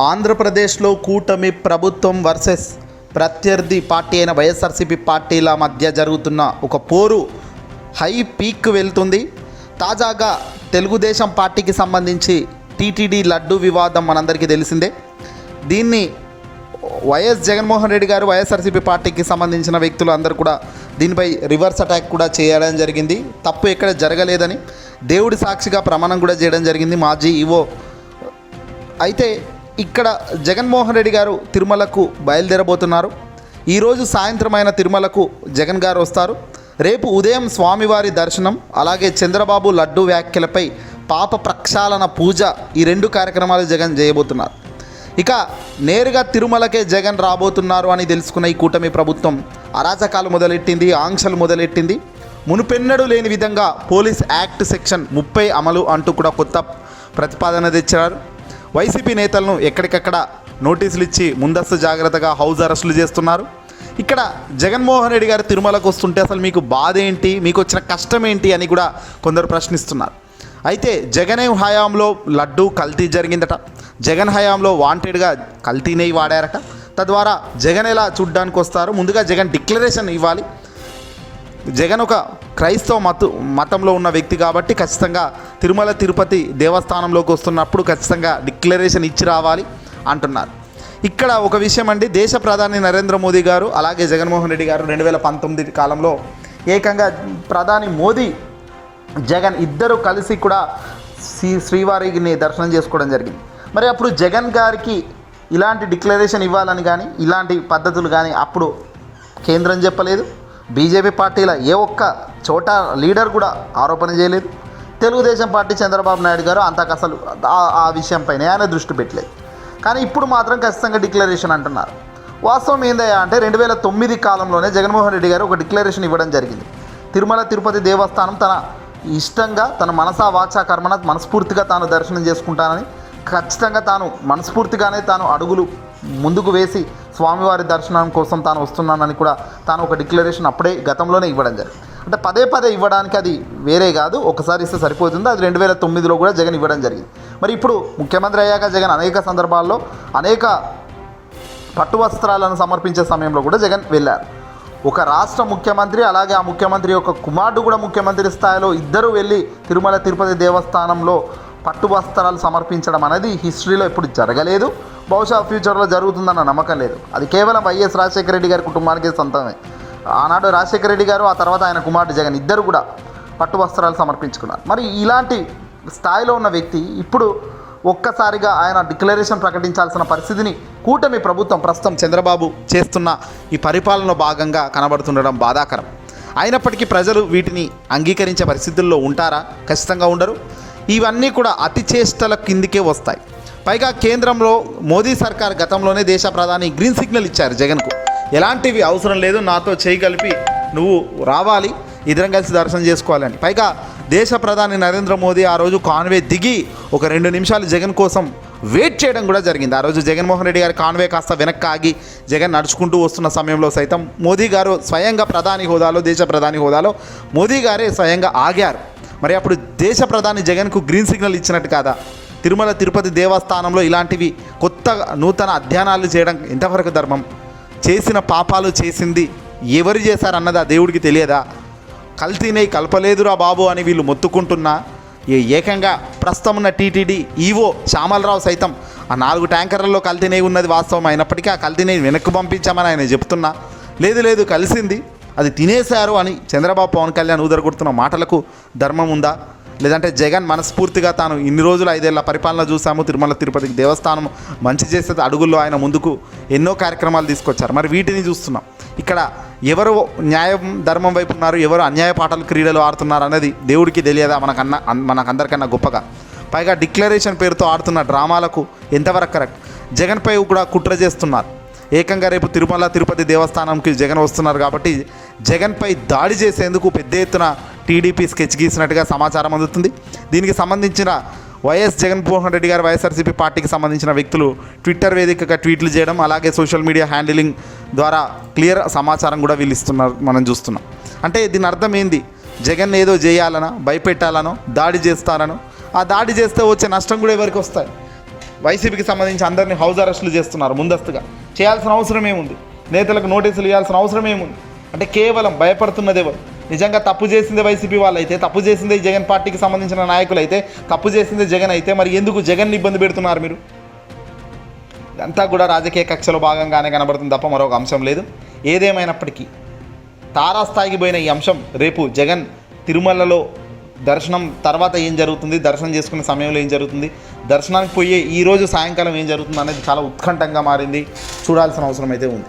ఆంధ్రప్రదేశ్లో కూటమి ప్రభుత్వం వర్సెస్ ప్రత్యర్థి పార్టీ అయిన వైఎస్ఆర్సీపీ పార్టీల మధ్య జరుగుతున్న ఒక పోరు హై పీక్ వెళ్తుంది. తాజాగా తెలుగుదేశం పార్టీకి సంబంధించి టీటీడీ లడ్డు వివాదం మనందరికీ తెలిసిందే. దీన్ని వైఎస్ జగన్మోహన్ రెడ్డి గారు వైఎస్ఆర్సీపీ పార్టీకి సంబంధించిన వ్యక్తులు అందరూ కూడా దీనిపై రివర్స్ అటాక్ కూడా చేయడం జరిగింది. తప్పు ఎక్కడ జరగలేదని దేవుడి సాక్షిగా ప్రమాణం కూడా చేయడం జరిగింది మాజీ ఈవో. అయితే ఇక్కడ జగన్మోహన్ రెడ్డి గారు తిరుమలకు బయలుదేరబోతున్నారు. ఈరోజు సాయంత్రం అయిన తిరుమలకు జగన్ గారు వస్తారు. రేపు ఉదయం స్వామివారి దర్శనం అలాగే చంద్రబాబు లడ్డు వ్యాఖ్యలపై పాప ప్రక్షాళన పూజ ఈ రెండు కార్యక్రమాలు జగన్ చేయబోతున్నారు. ఇక నేరుగా తిరుమలకే జగన్ రాబోతున్నారు అని తెలుసుకున్న ఈ కూటమి ప్రభుత్వం అరాచకాలు మొదలెట్టింది ఆంక్షలు మొదలెట్టింది. మునుపెన్నడూ లేని విధంగా పోలీస్ యాక్ట్ సెక్షన్ ముప్పై అమలు అంటూ కూడా కొత్త ప్రతిపాదన తెచ్చారు వైసీపీ నేతలను ఎక్కడికక్కడ నోటీసులు ఇచ్చి ముందస్తు జాగ్రత్తగా హౌస్ అరెస్టులు చేస్తున్నారు. ఇక్కడ జగన్మోహన్ రెడ్డి గారు తిరుమలకు వస్తుంటే అసలు మీకు బాధ ఏంటి? మీకు వచ్చిన కష్టం ఏంటి అని కూడా కొందరు ప్రశ్నిస్తున్నారు. అయితే జగన్ హయాంలో లడ్డు కల్తీ జరిగిందట. జగన్ హయాంలో వాంటెడ్గా కల్తీ నెయ్యి వాడారట. తద్వారా జగన్ ఎలా చూడ్డానికి వస్తారు? ముందుగా జగన్ డిక్లరేషన్ ఇవ్వాలి. జగన్ ఒక క్రైస్తవ మత మతంలో ఉన్న వ్యక్తి కాబట్టి ఖచ్చితంగా తిరుమల తిరుపతి దేవస్థానంలోకి వస్తున్నప్పుడు ఖచ్చితంగా డిక్లరేషన్ ఇచ్చి రావాలి అంటున్నారు. ఇక్కడ ఒక విషయం అండి దేశ ప్రధాని నరేంద్ర మోదీ గారు అలాగే జగన్మోహన్ రెడ్డి గారు రెండు వేల పంతొమ్మిది కాలంలో ఏకంగా ప్రధాని మోదీ జగన్ ఇద్దరు కలిసి కూడా శ్రీ శ్రీవారిని దర్శనం చేసుకోవడం జరిగింది. మరి అప్పుడు జగన్ గారికి ఇలాంటి డిక్లరేషన్ ఇవ్వాలని కానీ ఇలాంటి పద్ధతులు కానీ అప్పుడు కేంద్రం చెప్పలేదు. బీజేపీ పార్టీల ఏ ఒక్క చోట లీడర్ కూడా ఆరోపణ చేయలేదు. తెలుగుదేశం పార్టీ చంద్రబాబు నాయుడు గారు అంతకు అసలు ఆ- ఆ విషయంపైనే ఆయన దృష్టి పెట్టలేదు. కానీ ఇప్పుడు మాత్రం ఖచ్చితంగా డిక్లరేషన్ అంటున్నారు. వాస్తవం ఏందయ్యా అంటే రెండు వేల తొమ్మిది కాలంలోనే జగన్మోహన్ రెడ్డి గారు ఒక డిక్లరేషన్ ఇవ్వడం జరిగింది. తిరుమల తిరుపతి దేవస్థానం తన ఇష్టంగా తన మనసా వాచా కర్మన మనస్ఫూర్తిగా తాను దర్శనం చేసుకుంటానని ఖచ్చితంగా తాను మనస్ఫూర్తిగానే తాను అడుగులు ముందుకు వేసి స్వామివారి దర్శనం కోసం తాను వస్తున్నానని కూడా తాను ఒక డిక్లరేషన్ అప్పుడే గతంలోనే ఇవ్వడం జరిగింది. అంటే పదే పదే ఇవ్వడానికి అది వేరే కాదు ఒకసారి ఇస్తే సరిపోతుంది. అది రెండు వేల తొమ్మిదిలో కూడా జగన్ ఇవ్వడం జరిగింది. మరి ఇప్పుడు ముఖ్యమంత్రి అయ్యాక జగన్ అనేక సందర్భాల్లో అనేక పట్టు వస్త్రాలను సమర్పించే సమయంలో కూడా జగన్ వెళ్ళారు. ఒక రాష్ట్ర ముఖ్యమంత్రి అలాగే ఆ ముఖ్యమంత్రి యొక్క కుమారుడు కూడా ముఖ్యమంత్రి స్థాయిలో ఇద్దరు వెళ్ళి తిరుమల తిరుపతి దేవస్థానంలో పట్టు వస్త్రాలు సమర్పించడం అనేది హిస్టరీలో ఇప్పుడు జరగలేదు. బహుశా ఫ్యూచర్లో జరుగుతుందన్న నమ్మకం లేదు. అది కేవలం వైఎస్ రాజశేఖర రెడ్డి గారి కుటుంబానికి సొంతమే. ఆనాడు రాజశేఖర రెడ్డి గారు ఆ తర్వాత ఆయన కుమారుడు జగన్ ఇద్దరు కూడా పట్టు వస్త్రాలు సమర్పించుకున్నారు. మరి ఇలాంటి స్థాయిలో ఉన్న వ్యక్తి ఇప్పుడు ఒక్కసారిగా ఆయన డిక్లరేషన్ ప్రకటించాల్సిన పరిస్థితిని కూటమి ప్రభుత్వం ప్రస్తుతం చంద్రబాబు చేస్తున్న ఈ పరిపాలనలో భాగంగా కనబడుతుండడం బాధాకరం. అయినప్పటికీ ప్రజలు వీటిని అంగీకరించే పరిస్థితుల్లో ఉంటారా? ఖచ్చితంగా ఉండరు. ఇవన్నీ కూడా అతి చేష్టల కిందికే వస్తాయి. పైగా కేంద్రంలో మోదీ సర్కార్ గతంలోనే దేశ ప్రధాని గ్రీన్ సిగ్నల్ ఇచ్చారు జగన్కు. ఎలాంటివి అవసరం లేదు నాతో చేయి కలిపి నువ్వు రావాలి ఇద్దరం కలిసి దర్శనం చేసుకోవాలని పైగా దేశ ప్రధాని నరేంద్ర మోదీ ఆ రోజు కాన్వే దిగి ఒక రెండు నిమిషాలు జగన్ కోసం వెయిట్ చేయడం కూడా జరిగింది. ఆ రోజు జగన్మోహన్ రెడ్డి గారి కాన్వే కాస్త వెనక్కి ఆగి జగన్ నడుచుకుంటూ వస్తున్న సమయంలో సైతం మోదీ గారు స్వయంగా ప్రధాని హోదాలో దేశ ప్రధాని హోదాలో మోదీ గారే స్వయంగా ఆగారు. మరి అప్పుడు దేశ ప్రధాని జగన్కు గ్రీన్ సిగ్నల్ ఇచ్చినట్టు కాదా? తిరుమల తిరుపతి దేవస్థానంలో ఇలాంటివి కొత్త నూతన అధ్యయనాలు చేయడం ఎంతవరకు ధర్మం? చేసిన పాపాలు చేసింది ఎవరు చేశారన్నది ఆ దేవుడికి తెలియదా? కల్తీనే కలపలేదురా బాబు అని వీళ్ళు మొత్తుకుంటున్నా ఏకంగా ప్రస్తుతం ఉన్న టీటీడీ ఈవో శ్యామలరావు సైతం ఆ నాలుగు ట్యాంకర్లలో కల్తీనే ఉన్నది వాస్తవం అయినప్పటికీ ఆ కల్తీనే వెనక్కి పంపించామని ఆయన చెప్తున్నా. లేదు లేదు కలిసింది. అది తినేశారు అని చంద్రబాబు పవన్ కళ్యాణ్ ఊదరగొడుతున్న మాటలకు ధర్మం ఉందా? లేదంటే జగన్ మనస్ఫూర్తిగా తాను ఇన్ని రోజులు ఐదేళ్ళ పరిపాలన చూసాము తిరుమల తిరుపతికి దేవస్థానం మంచి చేసే అడుగుల్లో ఆయన ముందుకు ఎన్నో కార్యక్రమాలు తీసుకొచ్చారు. మరి వీటిని చూస్తున్నాం. ఇక్కడ ఎవరు న్యాయం ధర్మం వైపు ఉన్నారు ఎవరు అన్యాయ పాటలు క్రీడలు ఆడుతున్నారు అనేది దేవుడికి తెలియదా మనకన్నా మనకందరికన్నా గొప్పగా? పైగా డిక్లరేషన్ పేరుతో ఆడుతున్న డ్రామాలకు ఎంతవరకు కరెక్ట్? జగన్పై కూడా కుట్ర చేస్తున్నారు. ఏకంగా రేపు తిరుమల తిరుపతి దేవస్థానంకి జగన్ వస్తున్నారు కాబట్టి జగన్పై దాడి చేసేందుకు పెద్ద ఎత్తున టీడీపీ స్కెచ్ గీసినట్టుగా సమాచారం అందుతుంది. దీనికి సంబంధించిన వైఎస్ జగన్మోహన్ రెడ్డి గారు వైఎస్ఆర్సీపీ పార్టీకి సంబంధించిన వ్యక్తులు ట్విట్టర్ వేదికగా ట్వీట్లు చేయడం అలాగే సోషల్ మీడియా హ్యాండిలింగ్ ద్వారా క్లియర్ సమాచారం కూడా వీళ్ళు ఇస్తున్నారు మనం చూస్తున్నాం. అంటే దీని అర్థం ఏంది? జగన్ ఏదో చేయాలనో భయపెట్టాలనో దాడి చేస్తారనో ఆ దాడి చేస్తే వచ్చే నష్టం కూడా ఎవరికి వస్తాయి? వైసీపీకి సంబంధించి అందరినీ హౌస్ అరెస్టులు చేస్తున్నారు ముందస్తుగా. చేయాల్సిన అవసరం ఏముంది? నేతలకు నోటీసులు ఇవ్వాల్సిన అవసరం ఏముంది? అంటే కేవలం భయపడుతున్నది ఎవరు? నిజంగా తప్పు చేసింది వైసీపీ వాళ్ళైతే తప్పు చేసింది ఈ జగన్ పార్టీకి సంబంధించిన నాయకులు అయితే తప్పు చేసిందే జగన్ అయితే మరి ఎందుకు జగన్ ఇబ్బంది పెడుతున్నారు మీరు? ఇదంతా కూడా రాజకీయ కక్షలో భాగంగానే కనబడుతుంది తప్ప మరొక అంశం లేదు. ఏదేమైనప్పటికీ తారాస్థాయికి పోయిన ఈ అంశం రేపు జగన్ తిరుమలలో దర్శనం తర్వాత ఏం జరుగుతుంది దర్శనం చేసుకునే సమయంలో ఏం జరుగుతుంది దర్శనానికి పోయే ఈరోజు సాయంకాలం ఏం జరుగుతుంది అనేది చాలా ఉత్కంఠంగా మారింది. చూడాల్సిన అవసరం అయితే ఉంది.